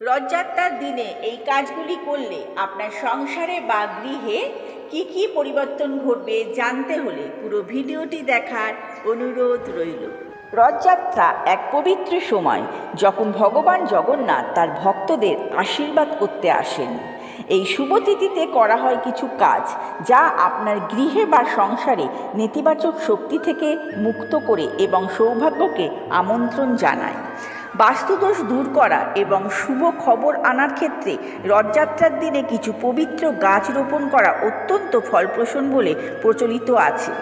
রথযাত্রার দিনে এই কাজগুলি করলে আপনার সংসারে বা গৃহে কি কি পরিবর্তন ঘটবে জানতে হলে পুরো ভিডিওটি দেখার অনুরোধ রইল। রথযাত্রা এক পবিত্র সময় যখন ভগবান জগন্নাথ তার ভক্তদের আশীর্বাদ করতে আসেন। এই শুভ তিথিতে করা হয় কিছু কাজ যা আপনার গৃহে বা সংসারে নেতিবাচক শক্তি থেকে মুক্ত করে এবং সৌভাগ্যকে আমন্ত্রণ জানায়। বাস্তুদোষ দূর করা এবং শুভ খবর আনার ক্ষেত্রে রথযাত্রার দিনে কিছু পবিত্র গাছ রোপণ করা অত্যন্ত ফলপ্রসূন বলে প্রচলিত আছে।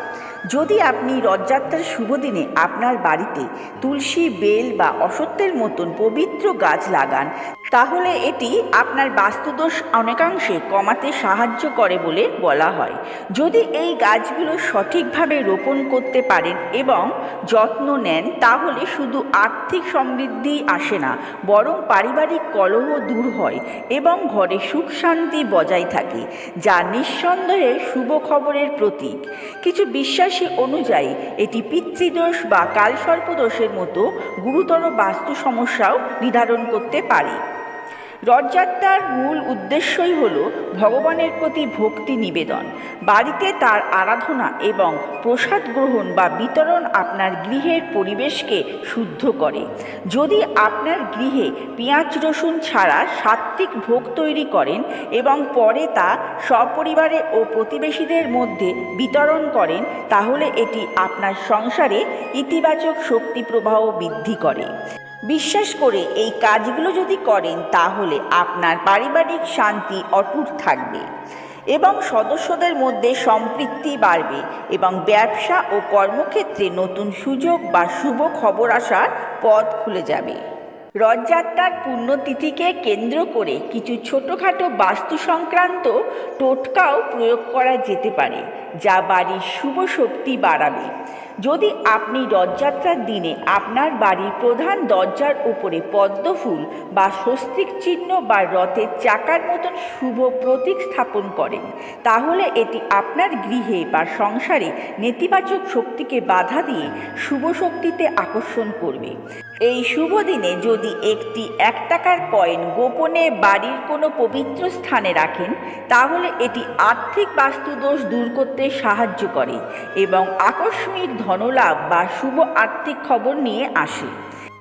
যদি আপনি রথযাত্রার শুভ দিনে আপনার বাড়িতে তুলসী, বেল বা অসত্যের মতন পবিত্র গাছ লাগান তাহলে এটি আপনার বাস্তুদোষ অনেকাংশে কমাতে সাহায্য করে বলে বলা হয়। যদি এই গাছগুলো সঠিকভাবে রোপণ করতে পারেন এবং যত্ন নেন, তাহলে শুধু আর্থিক সমৃদ্ধি আসে না, বরং পারিবারিক কলহ দূর হয় এবং ঘরে সুখ শান্তি বজায় থাকে, যা নিঃসন্দেহে শুভ খবরের প্রতীক। কিছু বিশ্বাসী অনুযায়ী, এটি পিতৃদোষ বা কালসর্পদোষের মতো গুরুতর বাস্তু সমস্যাও নির্ধারণ করতে পারে। রথযাত্রার মূল উদ্দেশ্যই হল ভগবানের প্রতি ভক্তি নিবেদন। বাড়িতে তার আরাধনা এবং প্রসাদ গ্রহণ বা বিতরণ আপনার গৃহের পরিবেশকে শুদ্ধ করে। যদি আপনার গৃহে পেঁয়াজ রসুন ছাড়া সাত্ত্বিক ভোগ তৈরি করেন এবং পরে তা সপরিবারে ও প্রতিবেশীদের মধ্যে বিতরণ করেন, তাহলে এটি আপনার সংসারে ইতিবাচক শক্তি প্রবাহ বৃদ্ধি করে। বিশ্বাস করে এই কাজগুলো যদি করেন, তাহলে আপনার পারিবারিক শান্তি অটুট থাকবে এবং সদস্যদের মধ্যে সম্পৃক্তি বাড়বে এবং ব্যবসা ও কর্মক্ষেত্রে নতুন সুযোগ বা শুভ খবর আসার পথ খুলে যাবে। রথযাত্রার পুণ্যতিথিকে কেন্দ্র করে কিছু ছোটোখাটো বাস্তু সংক্রান্ত টোটকাও প্রয়োগ করা যেতে পারে, যা বাড়ির শুভ শক্তি বাড়াবে। যদি আপনি রথযাত্রার দিনে আপনার বাড়ির প্রধান দরজার উপরে পদ্মফুল বা স্বস্তিক চিহ্ন বা রথের চাকার মতন শুভ প্রতীক স্থাপন করেন, তাহলে এটি আপনার গৃহে বা সংসারে নেতিবাচক শক্তিকে বাধা দিয়ে শুভ শক্তিতে আকর্ষণ করবে। এই শুভ দিনে যদি একটি এক টাকার কয়েন গোপনে বাড়ির কোনো পবিত্র স্থানে রাখেন, তাহলে এটি আর্থিক বাস্তুদোষ দূর করতে সাহায্য করে এবং আকস্মিক ধনলাভ বা শুভ আর্থিক খবর নিয়ে আসে।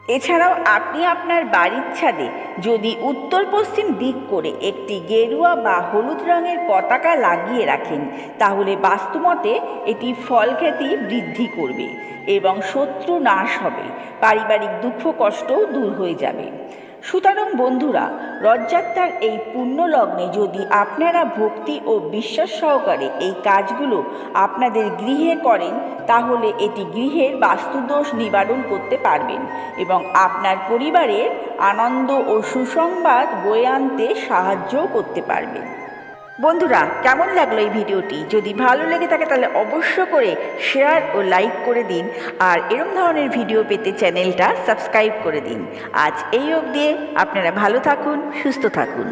এছাড়াও আপনি আপনার বাড়ির ছাদে যদি উত্তর পশ্চিম দিক করে একটি গেরুয়া বা হলুদ রঙের পতাকা লাগিয়ে রাখেন, তাহলে বাস্তুমতে এটি ফল ফলখ্যাতি বৃদ্ধি করবে এবং শত্রু নাশ হবে, পারিবারিক দুঃখ কষ্টও দূর হয়ে যাবে। সুতরাং বন্ধুরা, রথযাত্রার এই পুণ্যলগ্নে যদি আপনারা ভক্তি ও বিশ্বাস সহকারে এই কাজগুলো আপনাদের গৃহে করেন, তাহলে এটি গৃহের বাস্তুদোষ নিবারণ করতে পারবেন এবং আপনার পরিবারের আনন্দ ও সুসংবাদ বয়ে আনতে সাহায্যও করতে পারবেন। বন্ধুরা, কেমন লাগল এই ভিডিওটি? যদি ভালো লেগে থাকে তাহলে অবশ্য করে শেয়ার ও লাইক করে দিন আর এরম ধরনের ভিডিও পেতে চ্যানেলটা সাবস্ক্রাইব করে দিন। আজ এই অবধি আপনারা ভালো থাকুন, সুস্থ থাকুন।